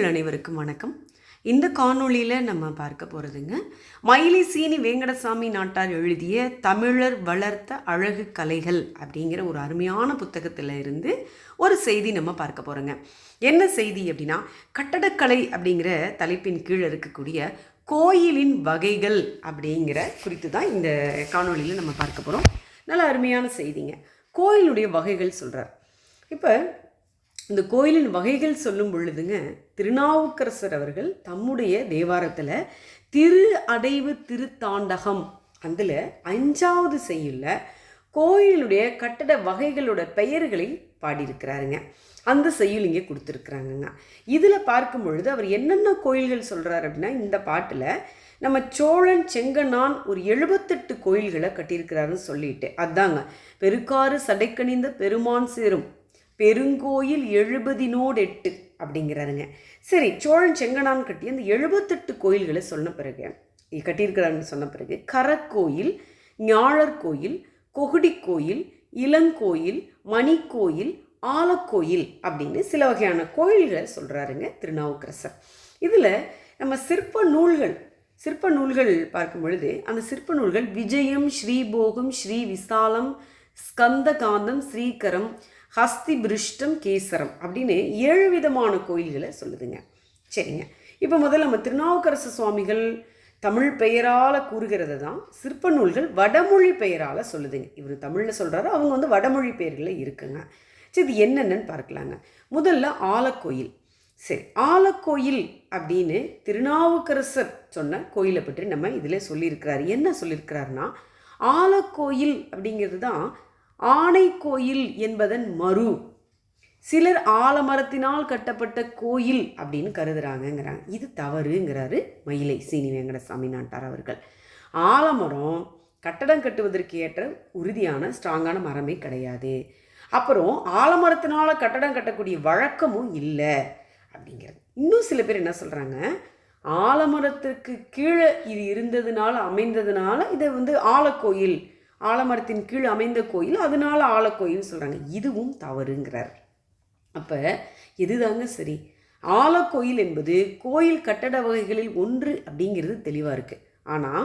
நேயர்கள் அனைவருக்கும் வணக்கம். இந்த காணொளியில் நம்ம பார்க்க போகிறதுங்க மயிலி சீனி வேங்கடசாமி நாட்டார் எழுதிய தமிழர் வளர்த்த அழகு கலைகள் அப்படிங்கிற ஒரு அருமையான புத்தகத்தில் இருந்து ஒரு செய்தி நம்ம பார்க்க போகிறோங்க என்ன செய்தி அப்படின்னா கட்டடக்கலை அப்படிங்கிற தலைப்பின் கீழே இருக்கக்கூடிய கோயிலின் வகைகள் அப்படிங்கிற குறித்து தான் இந்த காணொளியில் நம்ம பார்க்க போகிறோம் நல்ல அருமையான செய்திங்க. கோயிலுடைய வகைகள் சொல்கிறார் இப்போ இந்த கோயிலின் வகைகள் சொல்லும் பொழுதுங்க திருநாவுக்கரசர் அவர்கள் தம்முடைய தேவாரத்தில் திரு அடைவு திருத்தாண்டகம் அதில் அஞ்சாவது செய்யுள்ள கோயிலுடைய கட்டட வகைகளோட பெயர்களை பாடியிருக்கிறாருங்க. அந்த செய்யுள் இங்கே கொடுத்துருக்குறாங்கங்க. இதில் பார்க்கும் பொழுது அவர் என்னென்ன கோயில்கள் சொல்கிறார் அப்படின்னா இந்த பாட்டில் நம்ம சோழன் செங்கனான் ஒரு எழுபத்தெட்டு கோயில்களை கட்டியிருக்கிறாருன்னு சொல்லிட்டு அதாங்க பெருக்காறு சடைக்கணிந்த பெருமான் சேரும். பெருங்கோயில் எழுபதினோடெட்டு அப்படிங்கிறாருங்க. சரி சோழன் செங்கனான் கட்டி அந்த எழுபத்தெட்டு கோயில்களை சொன்ன பிறகு கட்டியிருக்கிறாருன்னு சொன்ன பிறகு கரக்கோயில் ஞாழர் கோயில் கொகுடி கோயில் இளங்கோயில் மணிக்கோயில் ஆலக்கோயில் அப்படின்னு சில வகையான கோயில்களை சொல்கிறாருங்க திருநாவுக்கரசர். இதில் நம்ம சிற்ப நூல்கள் சிற்ப நூல்கள் பார்க்கும் பொழுது அந்த சிற்ப நூல்கள் விஜயம் ஸ்ரீபோகம் ஸ்ரீ விசாலம் ஸ்கந்தகாந்தம் ஸ்ரீகரம் ஹஸ்திபிருஷ்டம் கேசரம் அப்படின்னு ஏழு விதமான கோயில்களை சொல்லுதுங்க. சரிங்க. இப்போ முதல்ல நம்ம திருநாவுக்கரசு சுவாமிகள் தமிழ் பெயரால் கூறுகிறது தான் சிற்ப நூல்கள் வடமொழி பெயரால் சொல்லுதுங்க. இவர் தமிழில் சொல்கிறாரு அவங்க வந்து வடமொழி பெயர்களில் இருக்குங்க. சரி இது என்னென்னு பார்க்கலாங்க. முதல்ல ஆலக்கோயில். சரி ஆலக்கோயில் அப்படின்னு திருநாவுக்கரசர் சொன்ன கோயிலை பற்றி நம்ம இதில் சொல்லியிருக்கிறாரு. என்ன சொல்லியிருக்கிறாருன்னா ஆலக்கோயில் அப்படிங்கிறது தான் ஆனைக்கோயில் என்பதன் மறு. சிலர் ஆலமரத்தினால் கட்டப்பட்ட கோயில் அப்படின்னு கருதுகிறாங்கங்கிறாங்க இது தவறுங்கிறாரு மயிலை சீனி வெங்கடசாமி நாட்டார் அவர்கள். ஆலமரம் கட்டடம் கட்டுவதற்கு ஏற்ற உறுதியான ஸ்ட்ராங்கான மரமே கிடையாது. அப்புறம் ஆலமரத்தினால் கட்டடம் கட்டக்கூடிய வழக்கமும் இல்லை அப்படிங்கிறது. இன்னும் சில பேர் என்ன சொல்கிறாங்க ஆலமரத்துக்கு கீழே இது இருந்ததுனால அமைந்ததுனால இதை வந்து ஆலக்கோயில் ஆலமரத்தின் கீழ் அமைந்த கோயில் அதனால ஆலக்கோயில்னு சொல்கிறாங்க இதுவும் தவறுங்கிறார். அப்போ எதுதாங்க சரி. ஆலக்கோயில் என்பது கோயில் கட்டட வகைகளில் ஒன்று அப்படிங்கிறது தெளிவாக இருக்குது ஆனால்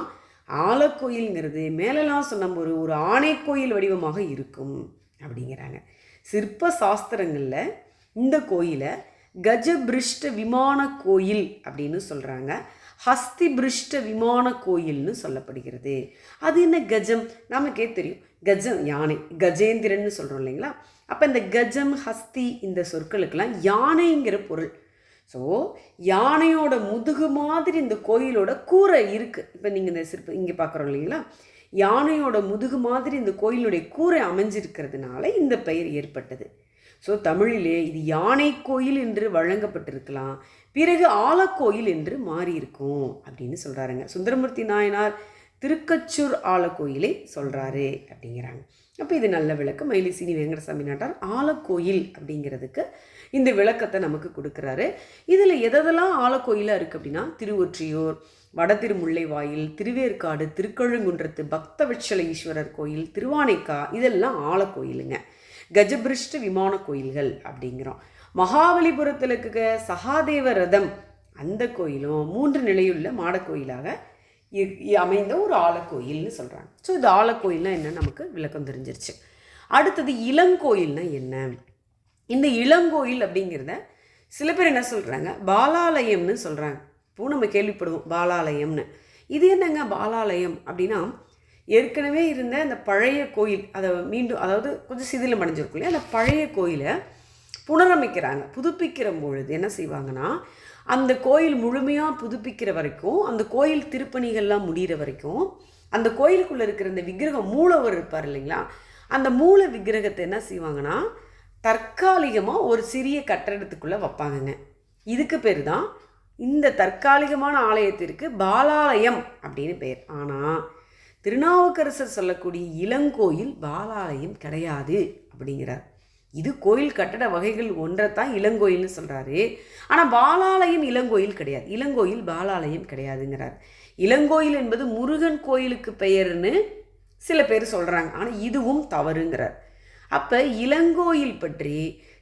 ஆலக்கோயில்ங்கிறது மேலெல்லாம் சொன்ன ஒரு ஒரு ஆணைக்கோயில் வடிவமாக இருக்கும் அப்படிங்கிறாங்க. சிற்ப சாஸ்திரங்களில் இந்த கோயிலை கஜபிருஷ்ட விமான கோயில் அப்படின்னு சொல்கிறாங்க ஹஸ்திபிருஷ்ட விமான கோயில்னு சொல்லப்படுகிறது. அது என்ன கஜம்? நமக்கே தெரியும். கஜம் யானை கஜேந்திரன்னு சொல்கிறோம் இல்லைங்களா? அப்போ இந்த கஜம் ஹஸ்தி இந்த சொற்களுக்கெல்லாம் யானைங்கிற பொருள். ஸோ யானையோட முதுகு மாதிரி இந்த கோயிலோட கூரை இருக்குது இப்போ நீங்கள் இந்த சிற்ப இங்கே பார்க்குறோம் இல்லைங்களா? யானையோட முதுகு மாதிரி இந்த கோயிலுடைய கூரை அமைஞ்சிருக்கிறதுனால இந்த பெயர் ஏற்பட்டது. ஸோ தமிழிலே இது யானை கோயில் என்று வழங்கப்பட்டிருக்கலாம். பிறகு ஆலக்கோயில் என்று மாறியிருக்கும் அப்படின்னு சொல்கிறாருங்க சுந்தரமூர்த்தி நாயனார் திருக்கச்சூர் ஆலக்கோயிலை சொல்கிறாரு அப்படிங்கிறாங்க. அப்போ இது நல்ல விளக்கம். மயிலிசீனி வெங்கடசாமி நாட்டார் ஆலக்கோயில் அப்படிங்கிறதுக்கு இந்த விளக்கத்தை நமக்கு கொடுக்குறாரு. இதில் எதெல்லாம் ஆலக்கோயிலாக இருக்குது அப்படின்னா திருவொற்றியூர் வடதிருமுல்லைவாயில் திருவேற்காடு திருக்கழுங்குன்றத்து பக்தவட்சல ஈஸ்வரர் கோயில் திருவானைக்கா இதெல்லாம் ஆலக்கோயிலுங்க. கஜபிருஷ்ட விமான கோயில்கள் அப்படிங்கிறோம். மகாபலிபுரத்தில் இருக்க சகாதேவ ரதம் அந்த கோயிலும் மூன்று நிலையுள்ள மாடக்கோயிலாக அமைந்த ஒரு ஆலக்கோயில்னு சொல்கிறாங்க ஸோ இது ஆலக்கோயில்னால் என்ன நமக்கு விளக்கம் தெரிஞ்சிருச்சு. அடுத்தது இளங்கோயில்னால் என்ன? இந்த இளங்கோயில் அப்படிங்கிறத சில பேர் என்ன சொல்கிறாங்க பாலாலயம்னு சொல்கிறாங்க இப்போ நம்ம கேள்விப்படுவோம் பாலாலயம்னு. இது என்னங்க பாலாலயம் அப்படின்னா ஏற்கனவே இருந்த அந்த பழைய கோயில் அதை மீண்டும் அதாவது கொஞ்சம் சிதிலம் அடைஞ்சிருக்கும் இல்லையா? அந்த பழைய கோயிலை புனரமைக்கிறாங்க. புதுப்பிக்கிற பொழுது என்ன செய்வாங்கன்னா அந்த கோயில் முழுமையாக புதுப்பிக்கிற வரைக்கும் அந்த கோயில் திருப்பணிகள்லாம் முடிகிற வரைக்கும் அந்த கோயிலுக்குள்ளே இருக்கிற அந்த விக்கிரகம் மூலவர் இருப்பார் இல்லைங்களா? அந்த மூல விக்கிரகத்தை என்ன செய்வாங்கன்னா தற்காலிகமாக ஒரு சிறிய கட்டடத்துக்குள்ளே வைப்பாங்கங்க. இதுக்கு பேர் தான் இந்த தற்காலிகமான ஆலயத்திற்கு பாலாலயம் அப்படின்னு பேர். ஆனால் திருநாவுக்கரசர் சொல்லக்கூடிய இளங்கோயில் பாலாலயம் கிடையாது அப்படிங்கிறார். இது கோயில் கட்டட வகைகள் ஒன்றைத்தான் இளங்கோயில்னு சொல்கிறாரு ஆனால் பாலாலயம் இளங்கோயில் கிடையாது. இளங்கோயில் பாலாலயம் கிடையாதுங்கிறார். இளங்கோயில் என்பது முருகன் கோயிலுக்கு பெயர்னு சில பேர் சொல்கிறாங்க ஆனால் இதுவும் தவறுங்கிறார். அப்போ இளங்கோயில் பற்றி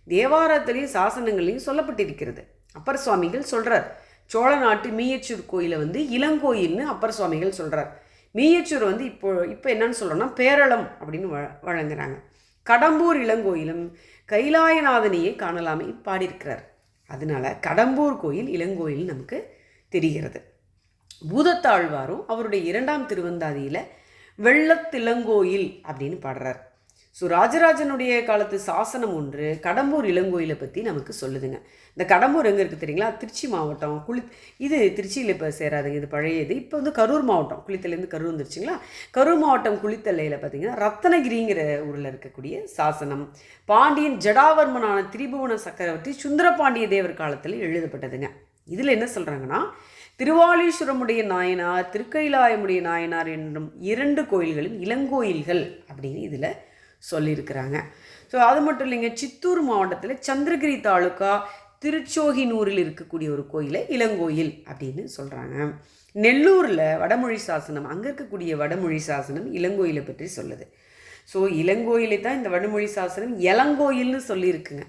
தேவாரத்திலையும் சாசனங்களையும் சொல்லப்பட்டிருக்கிறது. அப்பர் சுவாமிகள் சொல்கிறார் சோழ நாட்டு மீயச்சூர் கோயிலை வந்து இளங்கோயில்னு அப்பர் சுவாமிகள் சொல்கிறார் மீயச்சூர் வந்து இப்போ இப்போ என்னன்னு சொல்கிறோன்னா பேரளம் அப்படின்னு வ வழங்குறாங்க. கடம்பூர் இளங்கோயிலும் கைலாயநாதனையே காணலாமே பாடியிருக்கிறார். அதனால கடம்பூர் கோயில் இளங்கோயில் நமக்கு தெரிகிறது. பூதத்தாழ்வாரும் அவருடைய இரண்டாம் திருவந்தாதியில் வெள்ளத்திலங்கோயில் அப்படின்னு பாடுறார். ஸோ ராஜராஜனுடைய காலத்து சாசனம் ஒன்று கடம்பூர் இளங்கோயிலை பற்றி நமக்கு சொல்லுதுங்க. இந்த கடம்பூர் எங்கே இருக்குது தெரியுங்களா? திருச்சி மாவட்டம் குளி இது திருச்சியில் இப்போ சேராதுங்க இது பழையது. இப்போ வந்து கரூர் மாவட்டம் குளித்தலேருந்து கரூர் வந்துருச்சுங்களா? கரூர் மாவட்டம் குளித்தலையில் பார்த்தீங்கன்னா ரத்தனகிரிங்கிற ஊரில் இருக்கக்கூடிய சாசனம். பாண்டியன் ஜடாவர்மனான திரிபுவன சக்கரவர்த்தி சுந்தரபாண்டிய தேவர் காலத்தில் எழுதப்பட்டதுங்க. இதில் என்ன சொல்கிறாங்கன்னா திருவாலீஸ்வரமுடைய நாயனார் திருக்கைலாயமுடைய நாயனார் என்னும் இரண்டு கோயில்களும் இளங்கோயில்கள் அப்படின்னு இதில் சொல்லியிருக்கிறாங்க. ஸோ அது மட்டும் இல்லைங்க சித்தூர் மாவட்டத்தில் சந்திரகிரி தாலுக்கா திருச்சோகினூரில் இருக்கக்கூடிய ஒரு கோயிலை இளங்கோயில் அப்படின்னு சொல்கிறாங்க நெல்லூரில் வடமொழி சாசனம் அங்கே இருக்கக்கூடிய வடமொழி சாசனம் இளங்கோயிலை பற்றி சொல்லுது. ஸோ இளங்கோயிலை தான் இந்த வடமொழி சாசனம் இளங்கோயில்னு சொல்லியிருக்குங்க.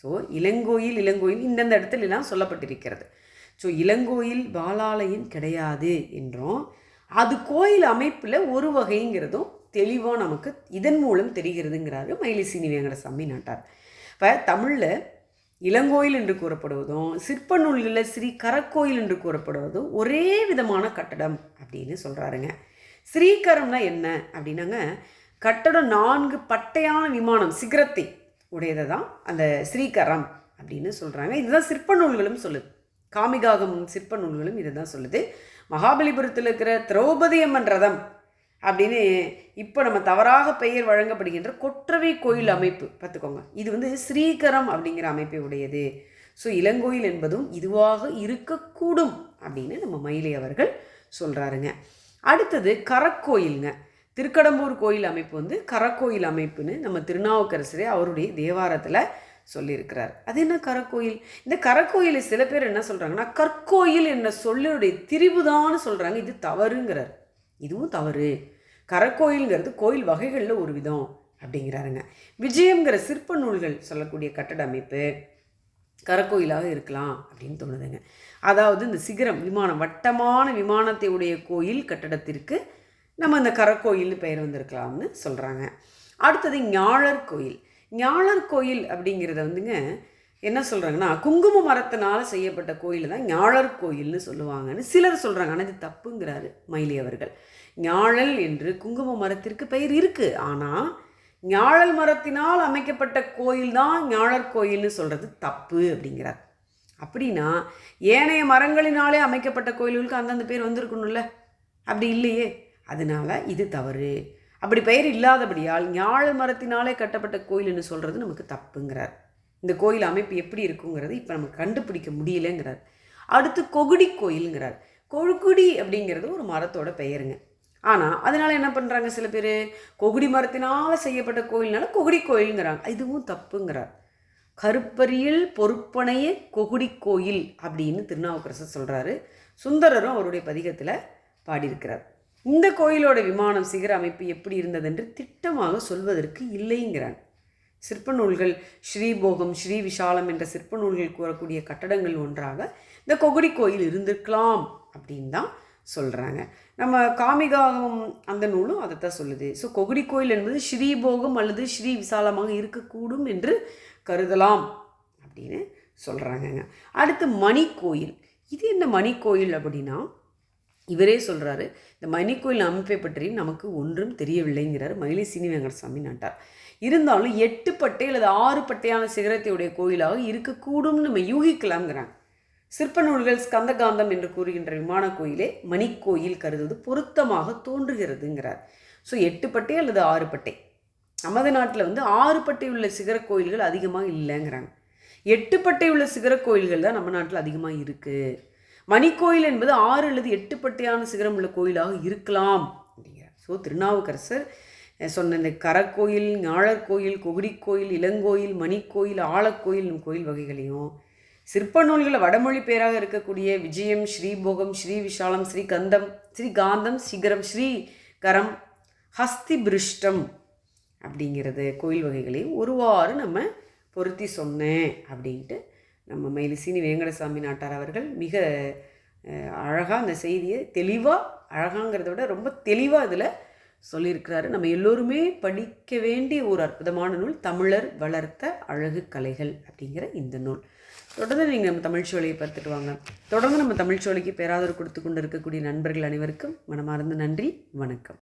ஸோ இளங்கோயில் இளங்கோயில் இந்தந்த இடத்துலலாம் சொல்லப்பட்டிருக்கிறது. ஸோ இளங்கோயில் பாலாலயம் கிடையாது என்றும். அது கோயில் அமைப்பில் ஒரு வகைங்கிறதும் தெளிவாக நமக்கு இதன் மூலம் தெரிகிறதுங்கிறாரு மயிலிசீனி வெங்கடசாமி நாட்டார். இப்போ தமிழில் இளங்கோயில் என்று கூறப்படுவதும் சிற்ப நூல்களில் ஸ்ரீ கரக்கோயில் என்று கூறப்படுவதும் ஒரே விதமான கட்டடம் அப்படின்னு சொல்கிறாருங்க ஸ்ரீகரம்னா என்ன அப்படின்னாங்க கட்டடம் நான்கு பட்டையான விமானம் சிகரத்தை உடையதை தான் அந்த ஸ்ரீகரம் அப்படின்னு சொல்கிறாங்க இதுதான் சிற்ப நூல்களும் சொல்லுது. காமிகாகம் சிற்ப நூல்களும் இதை தான் சொல்லுது. மகாபலிபுரத்தில் இருக்கிற திரௌபதி அம்மன் ரதம் அப்படின்னு இப்போ நம்ம தவறாக பெயர் வழங்கப்படுகின்ற கொற்றவை கோயில் அமைப்பு பார்த்துக்கோங்க. இது வந்து ஸ்ரீகரம் அப்படிங்கிற அமைப்பை உடையது. ஸோ இளங்கோயில் என்பதும் இதுவாக இருக்கக்கூடும் அப்படின்னு நம்ம மயிலை அவர்கள் சொல்கிறாருங்க அடுத்தது கரக்கோயிலுங்க. திருக்கடம்பூர் கோயில் அமைப்பு வந்து கரக்கோயில் அமைப்புன்னு நம்ம திருநாவுக்கரசரே அவருடைய தேவாரத்தில் சொல்லியிருக்கிறார். அது என்ன கரக்கோயில்? இந்த கரக்கோயிலை சில பேர் என்ன சொல்கிறாங்கன்னா கற்கோயில் என்ற சொல்லுடைய திரிவுதான்னு சொல்கிறாங்க இது தவறுங்கிறார். இதுவும் தவறு. கரக்கோயில்ங்கிறது கோயில் வகைகளில் ஒரு விதம் அப்படிங்கிறாருங்க. விஜயங்கிற சிற்ப நூல்கள் சொல்லக்கூடிய கட்டட அமைப்பு கரக்கோயிலாக இருக்கலாம் அப்படின்னு தோணுதுங்க. அதாவது இந்த சிகரம் விமானம் வட்டமான விமானத்தை உடைய கோயில் கட்டடத்திற்கு நம்ம இந்த கரக்கோயில்னு பெயர் வந்திருக்கலாம்னு சொல்கிறாங்க அடுத்தது ஞாழர் கோயில். ஞாழர் கோயில் அப்படிங்கிறத வந்துங்க என்ன சொல்கிறாங்கன்னா குங்கும மரத்தினால் செய்யப்பட்ட கோயில் தான் ஞாழர் கோயில்னு சொல்லுவாங்கன்னு சிலர் சொல்கிறாங்க ஆனால் இது தப்புங்கிறாரு மயிலி அவர்கள். ஞாழல் என்று குங்கும மரத்திற்கு பெயர் இருக்குது ஆனால் ஞாழல் மரத்தினால் அமைக்கப்பட்ட கோயில் தான் ஞாழர் கோயில்னு சொல்கிறது தப்பு அப்படிங்கிறார். அப்படின்னா ஏனைய மரங்களினாலே அமைக்கப்பட்ட கோயில்களுக்கு அந்தந்த பேர் வந்திருக்கணும்ல? அப்படி இல்லையே. அதனால் இது தவறு. அப்படி பெயர் இல்லாதபடியால் ஞாழல் மரத்தினாலே கட்டப்பட்ட கோயில்னு சொல்கிறது நமக்கு தப்புங்கிறார். இந்த கோயில் அமைப்பு எப்படி இருக்குங்கிறது இப்போ நமக்கு கண்டுபிடிக்க முடியலங்கிறார். அடுத்து கொகுடி கோயிலுங்கிறார். கொழுக்குடி அப்படிங்கிறது ஒரு மரத்தோட பெயருங்க. ஆனால் அதனால் என்ன பண்ணுறாங்க சில பேர்? கொகுடி மரத்தினால் செய்யப்பட்ட கோயில்னால கொகுடி கோயிலுங்கிறாங்க. இதுவும் தப்புங்கிறார். கருப்பரியல் பொறுப்பனைய கொகுடி கோயில் அப்படின்னு திருநாவுக்கரசர் சொல்கிறாரு சுந்தரரும் அவருடைய பதிகத்தில் பாடியிருக்கிறார். இந்த கோயிலோட விமானம் சிகர அமைப்பு எப்படி இருந்ததென்று திட்டமாக சொல்வதற்கு இல்லைங்கிறான் சிற்ப நூல்கள் ஸ்ரீபோகம் ஸ்ரீ விஷாலம் என்ற சிற்ப நூல்கள் கூறக்கூடிய கட்டடங்கள் ஒன்றாக இந்த கொகுடி கோயில் இருந்திருக்கலாம் அப்படின்னு தான் சொல்கிறாங்க நம்ம காமிகாகம் அந்த நூலும் அதைத்தான் சொல்லுது. ஸோ கொகுடி கோயில் என்பது ஸ்ரீபோகம் அல்லது ஸ்ரீ விசாலமாக இருக்கக்கூடும் என்று கருதலாம் அப்படின்னு சொல்கிறாங்கங்க அடுத்து மணிக்கோயில். இது என்ன மணிக்கோயில் அப்படின்னா இவரே சொல்கிறாரு இந்த மணிக்கோயில் அமைப்பை பற்றி நமக்கு ஒன்றும் தெரியவில்லைங்கிறார் மயிலை சீனி வெங்கடசாமி நாட்டார். இருந்தாலும் எட்டு பட்டை அல்லது ஆறு பட்டையான சிகரத்தையுடைய கோயிலாக இருக்கக்கூடும்னு நம்ம யூகிக்கலாம்ங்கிறாங்க. சிற்ப நூல்கள் ஸ்கந்தகாந்தம் என்று கூறுகின்ற விமான கோயிலே மணிக்கோயில் கருதுவது பொருத்தமாக தோன்றுகிறதுங்கிறார். ஸோ எட்டு பட்டை அல்லது ஆறு பட்டை? நமது நாட்டில் வந்து ஆறு பட்டை உள்ள சிகர கோயில்கள் அதிகமாக இல்லைங்கிறாங்க. எட்டு பட்டை உள்ள சிகர கோயில்கள் தான் நம்ம நாட்டில் அதிகமாக இருக்குது மணிக்கோயில் என்பது ஆறு அல்லது எட்டு பட்டையான சிகரம் உள்ள கோயிலாக இருக்கலாம். அப்படிங்கிறார் ஸோ திருநாவுக்கரசர் சொன்ன இந்த கரக்கோயில் ஞாழர் கோயில் கொகுடி கோயில் இளங்கோயில் மணிக்கோயில் ஆழக்கோயில் கோயில் வகைகளையும் சிற்ப நூல்களில் வடமொழி பேராக இருக்கக்கூடிய விஜயம் ஸ்ரீபோகம் ஸ்ரீ விஷாலம் ஸ்ரீ கந்தம் ஸ்ரீ காந்தம் சிகரம் ஸ்ரீ கரம் ஹஸ்தி பிருஷ்டம் அப்படிங்கிறது கோயில் வகைகளையும் ஒருவாறு நம்ம பொருத்தி சொன்னேன் அப்படின்ட்டு நம்ம மயிலிசீனி வேங்கடசாமி நாட்டார் அவர்கள் மிக அழகாக அந்த செய்தியை தெளிவாக அழகாங்கிறத விட ரொம்ப தெளிவாக அதில் சொல்லியிருக்கிறாரு. நம்ம எல்லோருமே படிக்க வேண்டிய ஒரு அற்புதமான நூல் தமிழர் வளர்த்த அழகு கலைகள் அப்படிங்கிற இந்த நூல். தொடர்ந்து நீங்கள் நம்ம தமிழ்ச்சோலையை பார்த்துட்டு வாங்க. தொடர்ந்து நம்ம தமிழ்ச்சோலைக்கு பேராதரவு கொடுத்து கொண்டு இருக்கக்கூடிய நண்பர்கள் அனைவருக்கும் மனமார்ந்த நன்றி வணக்கம்.